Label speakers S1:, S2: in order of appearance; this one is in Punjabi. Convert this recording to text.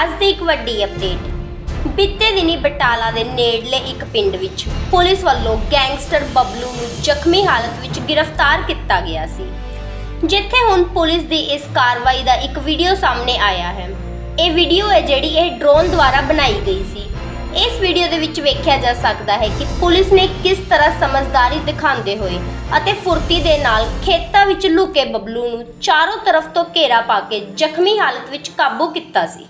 S1: ਅੱਜ ਦੀ ਇੱਕ ਵੱਡੀ ਅਪਡੇਟ ਬੀਤੇ ਦਿਨੀ ਬਟਾਲਾ ਦੇ ਨੇੜਲੇ ਇੱਕ ਪਿੰਡ ਵਿੱਚ ਪੁਲਿਸ ਵੱਲੋਂ ਗੈਂਗਸਟਰ ਬਬਲੂ ਨੂੰ ਜ਼ਖਮੀ ਹਾਲਤ ਵਿੱਚ ਗ੍ਰਿਫਤਾਰ ਕੀਤਾ ਗਿਆ ਸੀ। ਜਿੱਥੇ ਹੁਣ ਪੁਲਿਸ ਦੀ ਇਸ ਕਾਰਵਾਈ ਦਾ ਇੱਕ ਵੀਡੀਓ ਸਾਹਮਣੇ ਆਇਆ ਹੈ। ਇਹ ਵੀਡੀਓ ਹੈ ਜਿਹੜੀ ਇਹ ਡਰੋਨ ਦੁਆਰਾ ਬਣਾਈ ਗਈ ਸੀ। ਇਸ ਵੀਡੀਓ ਦੇ ਵਿੱਚ ਵੇਖਿਆ ਜਾ ਸਕਦਾ ਹੈ ਕਿ ਪੁਲਿਸ ਨੇ ਕਿਸ ਤਰ੍ਹਾਂ ਸਮਝਦਾਰੀ ਦਿਖਾਉਂਦੇ ਹੋਏ ਅਤੇ ਫੁਰਤੀ ਦੇ ਨਾਲ ਖੇਤਾਂ ਵਿੱਚ ਲੁਕੇ ਬਬਲੂ ਨੂੰ ਚਾਰੋਂ ਤਰਫ ਤੋਂ ਘੇਰਾ ਪਾ ਕੇ ਜ਼ਖਮੀ ਹਾਲਤ ਵਿੱਚ ਕਾਬੂ ਕੀਤਾ ਸੀ।